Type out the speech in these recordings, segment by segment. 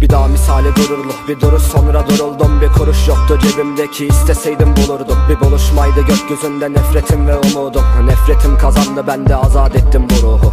bir daha misali gururlu bir duruş sonra duruldum. Bir kuruş yoktu cebimdeki isteseydim bulurdum. Bir buluşmaydı gökyüzünde nefretim ve umudum. Nefretim kazandı ben de azat ettim bu ruhu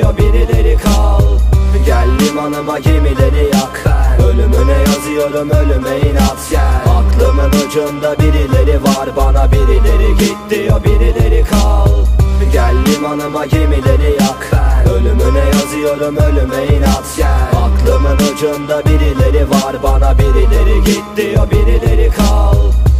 yazıyorum ölüme inat gel. Aklımın ucunda birileri var bana birileri git diyor birileri kal. Gel limanıma gemileri yak Ölümüne yazıyorum ölüme inat gel. Aklımın ucunda birileri var bana birileri git diyor birileri kal